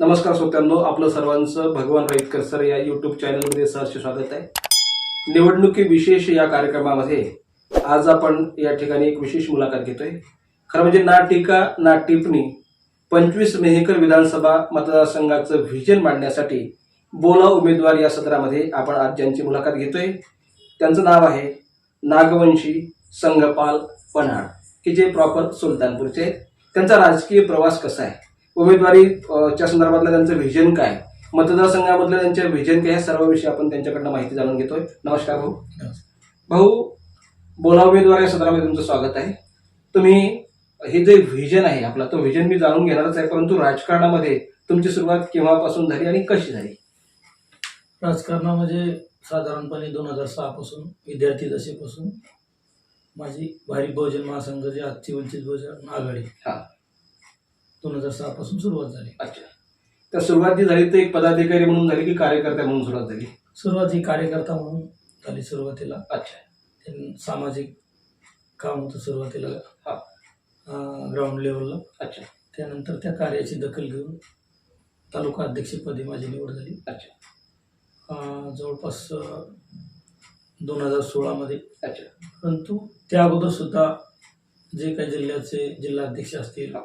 नमस्कार श्रोत्यांनो आपलं सर्वांचं भगवान राईतकर सर या युट्यूब चॅनलमध्ये सहर्ष स्वागत आहे. निवडणुकी विशेष या कार्यक्रमामध्ये आज आपण या ठिकाणी एक विशेष मुलाखत घेतोय. खरं म्हणजे ना टीका ना टिप्पणी पंचवीस मेहकर विधानसभा मतदारसंघाचं व्हिजन मांडण्यासाठी बोला उमेदवार या सत्रामध्ये आपण आज ज्यांची मुलाखत घेतोय त्यांचं नाव आहे नागवंशी संघपाल पन्हाळ की जे प्रॉपर सुलतानपूरचे आहेत. त्यांचा राजकीय प्रवास कसा आहे? उमेदवारी च्या संदर्भातलं त्यांचं व्हिजन काय? मतदारसंघामधलं त्यांच्या व्हिजन काय? सर्व विषयी आपण त्यांच्याकडनं माहिती जाणून घेतोय. नमस्कार भाऊ. भाऊ बोला उमेदवार या सत्रामध्ये तुमचं स्वागत आहे. तुम्ही हे जे व्हिजन आहे आपला तो व्हिजन मी जाणून घेणारच आहे परंतु राजकारणामध्ये तुमची सुरुवात केव्हापासून झाली आणि कशी झाली? राजकारणामध्ये साधारणपणे दोन हजार सहापासून विद्यार्थी दशेपासून माझी भारी बहुजन महासंघ जे आजची वंचित बहुजन आघाडी. हा. दोन हजार सहापासून सुरुवात झाली. अच्छा. तर सुरुवात जी झाली ते एक पदाधिकारी म्हणून झाली की कार्यकर्ता म्हणून सुरुवात झाली? सुरुवात ही कार्यकर्ता म्हणून झाली सुरुवातीला. अच्छा. सामाजिक काम होतं सुरुवातीला. हा. ग्राउंड लेवलला अच्छा. त्यानंतर त्या कार्याची दखल घेऊन तालुका अध्यक्षपदी माझी निवड झाली. अच्छा. अं, जवळपास दोन हजार सोळामध्ये अच्छा. परंतु त्या अगोदर सुद्धा जे काही जिल्ह्याचे जिल्हाध्यक्ष असतील हा.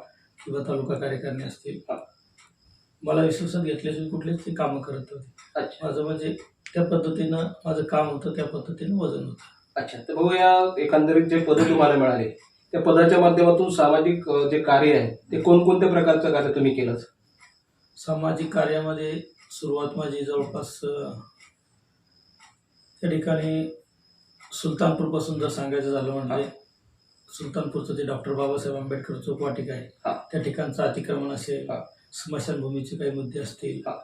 किंवा तालुका कार्यकारिणी असतील. हा. मला विश्वासात घेतल्याशिवाय कुठलेच ते कामं करत होते अच्छा. माझं म्हणजे त्या पद्धतीनं माझं काम होतं त्या पद्धतीनं वजन होतं. अच्छा. तर भाऊ या एकंदरीत जे पद तुम्हाला मिळाले त्या पदाच्या माध्यमातून सामाजिक अ, जे कार्य आहे ते कोणकोणत्या प्रकारचं कार्य तुम्ही केलं? सामाजिक कार्यामध्ये सुरुवात माझी जवळपास अं, त्या ठिकाणी सुलतानपूरपासून जर सांगायचं झालं म्हणजे सुलतानपूरचं जे डॉक्टर बाबासाहेब आंबेडकर चौक वाटिका आहे हा. त्या ठिकाणचं अतिक्रमण असेल हा. स्मशानभूमीचे काही मुद्दे असतील हा.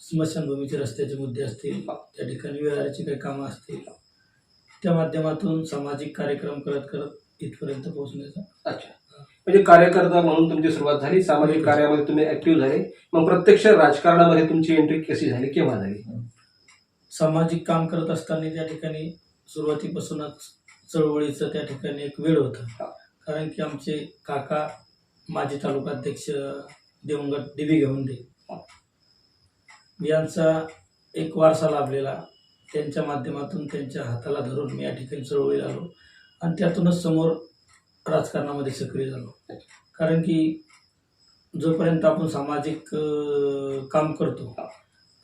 स्मशानभूमीचे रस्त्याचे मुद्दे असतील हा. त्या ठिकाणी विहाराची काही कामं असतील त्या माध्यमातून सामाजिक कार्यक्रम करत करत इथपर्यंत पोहोचण्याचा अच्छा म्हणजे कार्यकर्ता म्हणून तुमची सुरुवात झाली सामाजिक कार्यामध्ये तुम्ही ऍक्टिव्ह झाले मग प्रत्यक्ष राजकारणामध्ये तुमची एंट्री कशी झाली केव्हा झाली सामाजिक काम करत असताना त्या ठिकाणी सुरुवातीपासूनच चळवळीचं त्या ठिकाणी एक वेळ हा. होतं कारण की आमचे काका माजी तालुकाध्यक्ष दिवंगत डी घेऊन दे हा. यांचा एक वारसा लाभलेला त्यांच्या माध्यमातून त्यांच्या हाताला धरून मी या ठिकाणी चळवळीला आलो आणि त्यातूनच समोर राजकारणामध्ये सक्रिय झालो कारण की जोपर्यंत आपण सामाजिक काम करतो हा.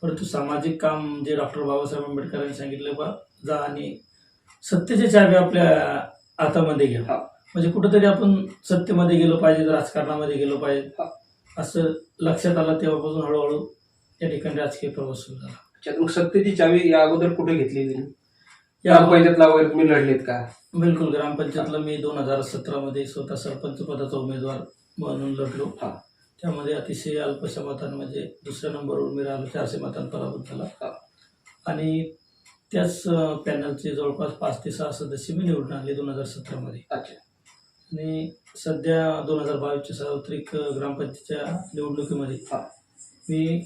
परंतु सामाजिक काम जे डॉक्टर बाबासाहेब आंबेडकरांनी सांगितलं बा जा आणि सत्तेच्या चावी आपल्या हातामध्ये घ्या हा. म्हणजे कुठंतरी आपण सत्तेमध्ये गेलो पाहिजे राजकारणामध्ये गेलो पाहिजे हा. असं लक्षात आलं तेव्हापासून हळूहळू या ठिकाणी राजकीय प्रवास सुरू झाला अच्छा मग सत्तेची चावी या अगोदर कुठे घेतली तुम्ही या ग्रामपंचायतला वगैरे तुम्ही लढलेत का बिलकुल ग्रामपंचायतला मी दोन हजार सतरामध्ये स्वतः सरपंच पदाचा उमेदवार म्हणून लढलो हा. त्यामध्ये अतिशय अल्पशा मतांमध्ये दुसऱ्या नंबरवर मी राहिलो चारशे मतांत पराभूत झाला हा. आणि त्याच पॅनलचे जवळपास पाच ते सहा सदस्य मी निवडून आणले दोन हजार सतरामध्ये. अच्छा. आणि सध्या दोन हजार बावीसच्या सार्वत्रिक ग्रामपंचायतच्या निवडणुकीमध्ये. मी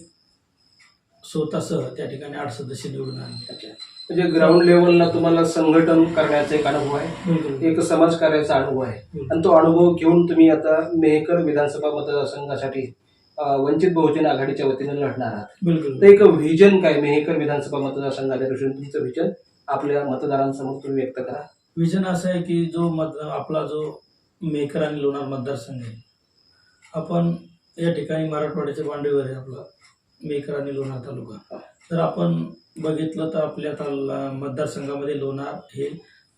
स्वतःसह त्या ठिकाणी आठ सदस्य निवडून आणले. अच्छा. म्हणजे ग्राउंड लेवलला तुम्हाला संघटन करण्याचा एक अनुभव आहे. एक समाजकार्याचा अनुभव आहे. आणि तो अनुभव घेऊन तुम्ही आता मेहकर विधानसभा मतदारसंघासाठी वंचित बहुजन आघाडीच्या वतीने लढणार आहात. बिलकुल. तर एक व्हिजन काय मेहकर विधानसभा मतदारसंघाच्या दृष्टीने तुमचं व्हिजन आपल्या मतदारांसमोर तुम्ही व्यक्त करा. विजन असं आहे की जो मत आपला जो मेकर आणि लोणार मतदारसंघ आहे आपण या ठिकाणी मराठवाड्याच्या मांडवीवर आहे आपला मेकर आणि लोणार तालुका. तर आपण बघितलं तर आपल्या ताल मतदारसंघामध्ये लोणार हे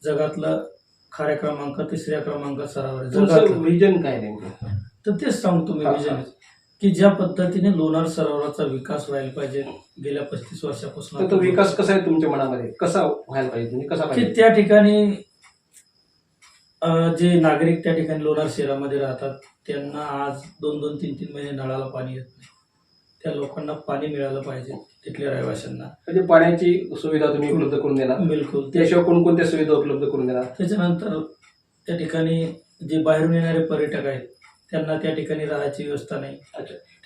जगातलं खाऱ्या क्रमांक तिसऱ्या क्रमांकात सरावर आहे. तुमचं जगातलं. व्हिजन काय नेमकं? तर तेच सांगतो मी हा, विजन. की ज्या पद्धतीने लोणार सरोवराचा विकास व्हायला पाहिजे गेल्या पस्तीस वर्षापासून तर तो आपण विकास कसा आहे तुमच्या मनामध्ये? कसा व्हायला पाहिजे? म्हणजे कसा की पाहिजे? त्या ठिकाणी अ, जे नागरिक त्या ठिकाणी लोणार शहरामध्ये राहतात त्यांना आज दोन दोन तीन तीन महिने नळाला पाणी येत नाही. त्या लोकांना पाणी मिळालं पाहिजे तिथल्या रहिवाशांना. म्हणजे पाण्याची सुविधा तुम्ही उपलब्ध करून देणार? बिलकुल. ते त्याशिवाय कोणकोणत्या सुविधा उपलब्ध करून देणार? त्याच्यानंतर त्या ठिकाणी जे बाहेरून येणारे पर्यटक आहेत त्यांना त्या ठिकाणी राहायची व्यवस्था नाही.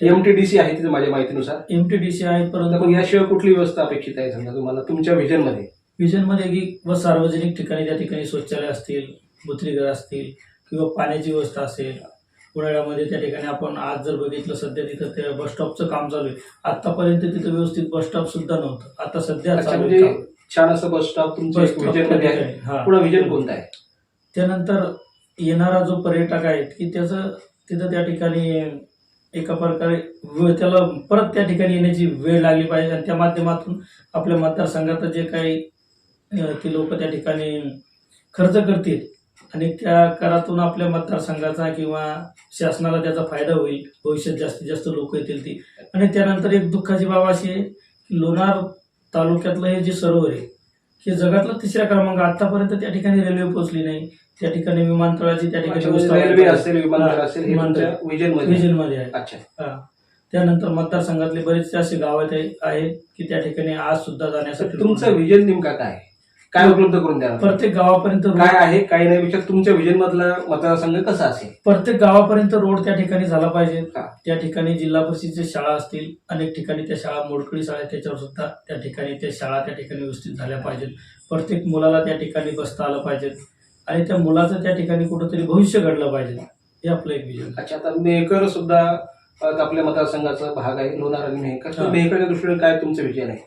एमटीडीसी आहे तिथे माझ्या माहितीनुसार? एम टी डी सी आहे तर परंतु मग याशिवाय कुठली व्यवस्था अपेक्षित आहे? समजा तुम्हाला तुमच्या व्हिजनमध्ये विजनमध्ये की व सार्वजनिक ठिकाणी त्या ठिकाणी शौचालय असतील मूत्रीघर असतील किंवा पाण्याची व्यवस्था असेल. उन्हाळ्यामध्ये त्या ठिकाणी आपण आज जर बघितलं सध्या तिथं ते बस स्टॉपचं काम चालू आहे. आतापर्यंत तिथं व्यवस्थित बस स्टॉप सुद्धा नव्हतं. आता सध्या चालू म्हणजे. छान असं बस स्टॉप तुमच्या बस स्टॉप विजन त्या मध्ये आहे. ठिकाणी, हा. पुढे विजन कोणतं आहे? त्यानंतर येणारा जो पर्यटक आहे की त्याचं तिथं त्या ठिकाणी एका प्रकारे वेळ त्याला परत त्या ठिकाणी येण्याची वेळ लागली पाहिजे आणि त्या माध्यमातून आपल्या मतदारसंघात जे काही ती लोक त्या ठिकाणी खर्च करतील आणि त्या करातून आपल्या मतदारसंघाचा किंवा शासनाला त्याचा फायदा होईल. भविष्यात जास्तीत जास्त लोक येतील ती. आणि त्यानंतर एक दुःखाची बाब अशी आहे की लोणार तालुक्यातलं हे जे सरोवर आहे हे जगातला तिसऱ्या क्रमांक आतापर्यंत त्या ठिकाणी रेल्वे पोहोचली नाही त्या ठिकाणी विमानतळाची त्या ठिकाणी म्हणजे रेल्वे असेल विमानतळ असेल मध्ये आहे. विजनमध्ये आहे अच्छा. त्यानंतर मतदारसंघातले बरेचसे असे गाव आहेत की त्या ठिकाणी आज सुद्धा जाण्यासाठी तुमचं विजन नेमका काय आहे? काय उपलब्ध करून द्या प्रत्येक गावापर्यंत रोड काय आहे काय नाही विचार तुमच्या विजन मधला मतदारसंघ कसा असेल? प्रत्येक गावापर्यंत रोड त्या ठिकाणी झाला पाहिजे. हा. त्या ठिकाणी जिल्हा परिषदेच्या शाळा असतील अनेक ठिकाणी त्या शाळा मोडकळी शाळा आहेत, त्याच्यावर सुद्धा त्या ठिकाणी त्या शाळा त्या ठिकाणी व्यवस्थित झाल्या पाहिजेत. प्रत्येक मुलाला त्या ठिकाणी बसता आलं पाहिजे आणि त्या मुलाचं त्या ठिकाणी कुठंतरी भविष्य घडलं पाहिजे. हे आपलं एक विजन अच्छा आता मेहकर सुद्धा अ, आपल्या मतदारसंघाचा भाग आहे लोणार आणि मेहकर. तर हा. मेहकरच्या दृष्टीने काय तुमचं विजन आहे?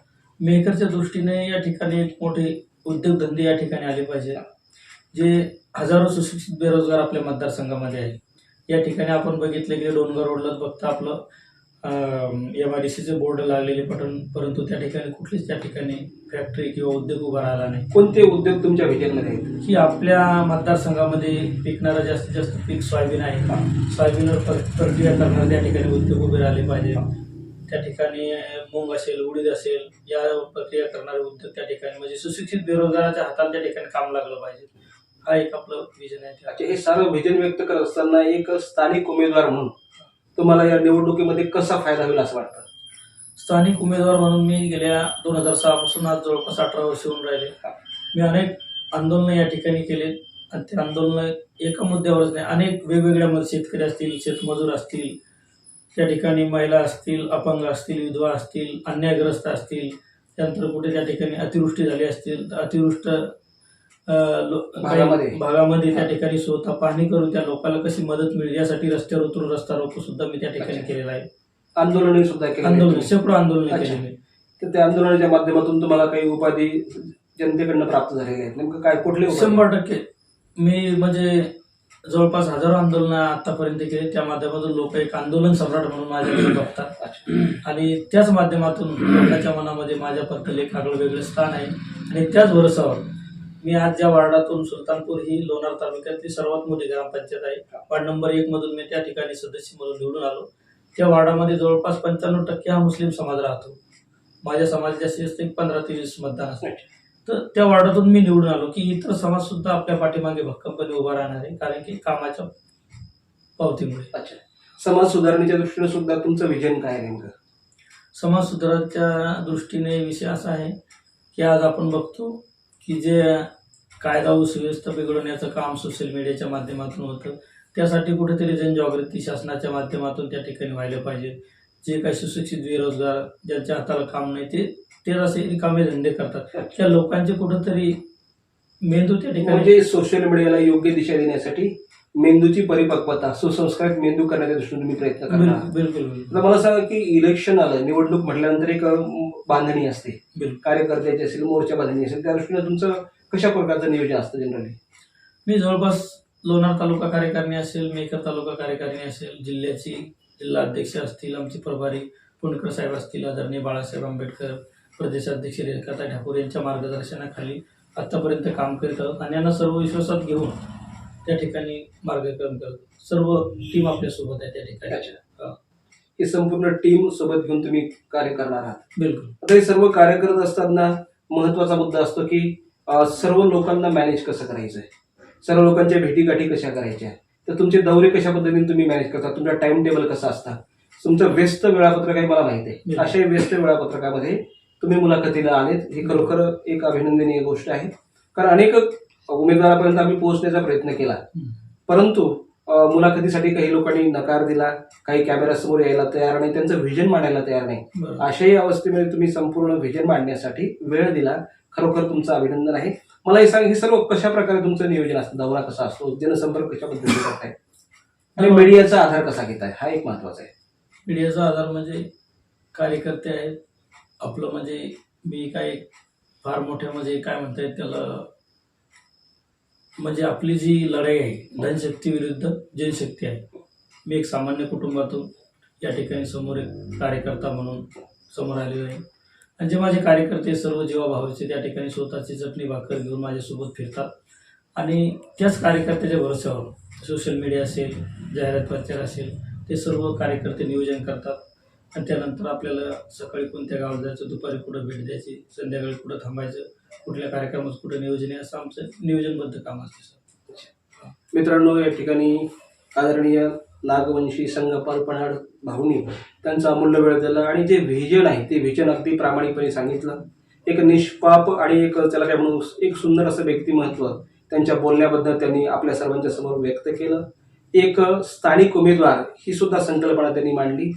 मेकरच्या दृष्टीने या ठिकाणी एक मोठे उद्योगधंदे या ठिकाणी आले पाहिजे. जे हजारो सुशिक्षित बेरोजगार आपल्या मतदारसंघामध्ये आहे. या ठिकाणी आपण बघितलं की डोंगर रोडला बघता आपलं एम आय डी सीचे बोर्ड लागलेले पटन परंतु त्या ठिकाणी कुठलीच त्या ठिकाणी फॅक्टरी किंवा उद्योग उभा राहिला नाही. कोणते उद्योग तुमच्या विजनमध्ये आहेत? की आपल्या मतदारसंघामध्ये पिकणारं जास्तीत जास्त पीक सोयाबीन आहे सोयाबीनवर प्र- प्रक्रिया करणारे त्या ठिकाणी उद्योग उभे राहिले पाहिजे. त्या ठिकाणी मूग असेल उडीद असेल या प्रक्रिया करणारे उद्योग त्या ठिकाणी म्हणजे सुशिक्षित बेरोजगाराच्या हाताला त्या ठिकाणी काम लागलं पाहिजे. हा एक आपलं विजन आहे. अच्छा हे सारं विजन व्यक्त करत असताना एक स्थानिक उमेदवार म्हणून तुम्हाला या निवडणुकीमध्ये कसा फायदा होईल असं वाटतं? स्थानिक उमेदवार म्हणून मी गेल्या दोन हजार सहा पासून आज जवळपास अठरा वर्ष होऊन राहिले. मी अनेक आंदोलनं या ठिकाणी केले. आणि ते आंदोलन एका मुद्द्यावरच नाही अनेक वेगवेगळ्या मध्ये शेतकरी असतील शेतमजूर असतील त्या ठिकाणी महिला असतील अपंग असतील विधवा असतील अन्यायग्रस्त असतील त्यानंतर कुठे त्या ठिकाणी अतिवृष्टी झाली असतील तर अतिवृष्ट भागामध्ये. त्या ठिकाणी स्वतः पाहणी करून त्या लोकांना कशी मदत मिळेल यासाठी रस्त्यावर उतरून रस्ता रोको सुद्धा मी त्या ठिकाणी. केलेला आहे आंदोलन सुद्धा आंदोलन शेकडो आंदोलन. केलेले तर त्या आंदोलनाच्या माध्यमातून तुम्हाला काही उपाधी जनतेकडनं प्राप्त झालेल्या आहेत नेमकं काय कुठले? शंभर टक्के मी म्हणजे जवळपास हजारो आंदोलन आतापर्यंत केले. त्या माध्यमातून लोक एक आंदोलन सम्राट म्हणून माझ्याकडे बघतात. आणि त्याच माध्यमातून लोकांच्या मनामध्ये माझ्याबद्दल एक आगळं वेगळं स्थान आहे. आणि त्याच भरोसावर मी आज ज्या वार्डातून सुलतानपूर ही लोणार तालुक्यातली सर्वात मोठी ग्रामपंचायत आहे. वार्ड नंबर एक मधून मी त्या ठिकाणी सदस्य म्हणून निवडून आलो. त्या वार्डामध्ये जवळपास पंच्याण्णव टक्के हा मुस्लिम समाज राहतो. माझ्या समाजात जास्तीत जास्त एक पंधरा ते वीस मतदान असतं तर त्या वार्डातून मी निवडून आलो की इतर समाज सुद्धा आपल्या पाठीमागे भक्कमपणे उभा राहणार आहे कारण की कामाच्या पावतीमुळे. अच्छा. समाज सुधारणेच्या दृष्टीने सुद्धा तुमचं विजन काय नेमकं? समाज सुधारणाच्या दृष्टीने विषय असा आहे की आज आपण बघतो की जे कायदा व सुव्यवस्था बिघडवण्याचं काम सोशल मीडियाच्या माध्यमातून होतं त्यासाठी कुठेतरी जनजागृती शासनाच्या माध्यमातून त्या ठिकाणी व्हायला पाहिजे. जे काही सुशिक्षित बेरोजगार ज्यांच्या हाताला काम नाही ते ते असे रिकामे धंदे करतात. त्या लोकांचे कुठंतरी मेंदू त्या ठिकाणी म्हणजे सोशल मीडियाला योग्य दिशा देण्यासाठी मेंदूची परिपक्वता सुसंस्कारित मेंदू करण्याच्या दृष्टीने तुम्ही प्रयत्न करणार आहात. बिलकुल बिलकुल. बिलकुल आता मला सांगा की इलेक्शन आलं निवडणूक म्हटल्यानंतर एक अं, बांधणी असते. बिलकुल. कार्यकर्त्याची असेल मोर्चा बांधणी असेल त्या दृष्टीने तुमचं कशा प्रकारचं नियोजन असतं जनरली मी जवळपास लोणार तालुका कार्यकारिणी असेल मेकर तालुका कार्यकारिणी असेल जिल्ह्याची जिल्हा अध्यक्ष असतील आमचे प्रभारी पुणकर साहेब असतील आदरणीय बाळासाहेब आंबेडकर प्रदेशाध्यक्ष रेखाता ठाकूर यांच्या मार्गदर्शनाखाली आत्तापर्यंत काम करीत आहोत आणि यांना सर्व विश्वासात घेऊन त्या ठिकाणी मार्गक्रम करतो सर्व टीम आपल्यासोबत आहे त्या ठिकाणी. हा. संपूर्ण टीम सोबत घेऊन तुम्ही कार्य करणार आहात. बिलकुल. आता हे सर्व कार्य करत असताना महत्त्वाचा मुद्दा असतो की सर्व लोकांना मॅनेज कसं करायचं आहे सर्व लोकांच्या भेटीगाठी कशा करायच्या? तर तुमचे दौरे कशा पद्धतीने तुम्ही मॅनेज करता? तुमचा टाइम टेबल कसा असता? तुमचं व्यस्त वेळापत्रक आहे मला माहिती आहे. अशा व्यस्त वेळापत्रकामध्ये तुम्ही मुलाखतीला आलेत. ही खरोखर एक अभिनंदनीय गोष्ट आहे. कारण अनेक उमेदवारापर्यंत आम्ही पोहोचण्याचा प्रयत्न केला. परंतु मुलाखतीसाठी काही लोकांनी नकार दिला काही कॅमेऱ्यासमोर यायला तयार नाही त्यांचं व्हिजन मांडायला तयार नाही. अशाही अवस्थेमध्ये तुम्ही संपूर्ण व्हिजन मांडण्यासाठी वेळ दिला. खरोखर तुमचं अभिनंदन आहे. मला हे सांग हे सर्व कशा प्रकारे तुमचं नियोजन असतं? दौरा कसा असतो? जनसंपर्क कशा पद्धतीने करताय? आणि मीडियाचा आधार कसा घेताय? हा एक महत्त्वाचा आहे. मीडियाचा आधार म्हणजे कार्यकर्ते आहेत आपलं म्हणजे मी काय फार मोठ्या म्हणजे काय म्हणता येईल त्याला म्हणजे आपली जी लढाई आहे धनशक्ती विरुद्ध जनशक्ती आहे. मी एक सामान्य कुटुंबातून या ठिकाणी समोर एक कार्यकर्ता म्हणून समोर आलेलो आहे. आणि जे माझे कार्यकर्ते सर्व जीवाभावाचे त्या ठिकाणी स्वतःची चटणी भाकर घेऊन माझ्यासोबत फिरतात. आणि त्याच कार्यकर्त्याच्या भरोश्यावर सोशल मीडिया असेल जाहिरात प्रचार असेल ते सर्व कार्यकर्ते नियोजन करतात. आणि त्यानंतर आपल्याला सकाळी कोणत्या गावात जायचं दुपारी कुठं भेट द्यायची संध्याकाळी कुठं थांबायचं कुठल्या कार्यक्रमाचं कुठं नियोजन आहे असं आमचं नियोजनबद्ध काम असते सर. मित्रांनो या ठिकाणी आदरणीय नागवंशी संगपाल पणाड भाऊनी त्यांचा अमूल्य वेळ दिला आणि जे व्हिजन आहे ते व्हिजन अगदी प्रामाणिकपणे सांगितलं. एक निष्पाप आणि एक त्याला काय म्हणू एक सुंदर असं व्यक्तिमत्व त्यांच्या बोलण्याबद्दल त्यांनी आपल्या सर्वांच्या समोर व्यक्त केलं. एक स्थानिक उमेदवार ही सुद्धा संकल्पना त्यांनी मांडली.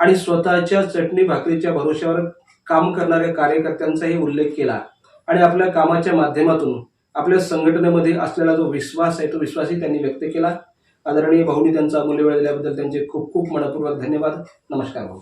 आणि स्वतःच्या चटणी भाकरीच्या भरोश्यावर काम करणाऱ्या कार्यकर्त्यांचाही उल्लेख केला. आणि आपल्या कामाच्या माध्यमातून आपल्या संघटनेमध्ये असलेला जो विश्वास आहे तो विश्वासही त्यांनी व्यक्त केला. आदरणीय भाऊनी त्यांचा अमूल्य वेळ दिल्याबद्दल त्यांचे खूप खूप मनपूर्वक धन्यवाद. नमस्कार भाऊ.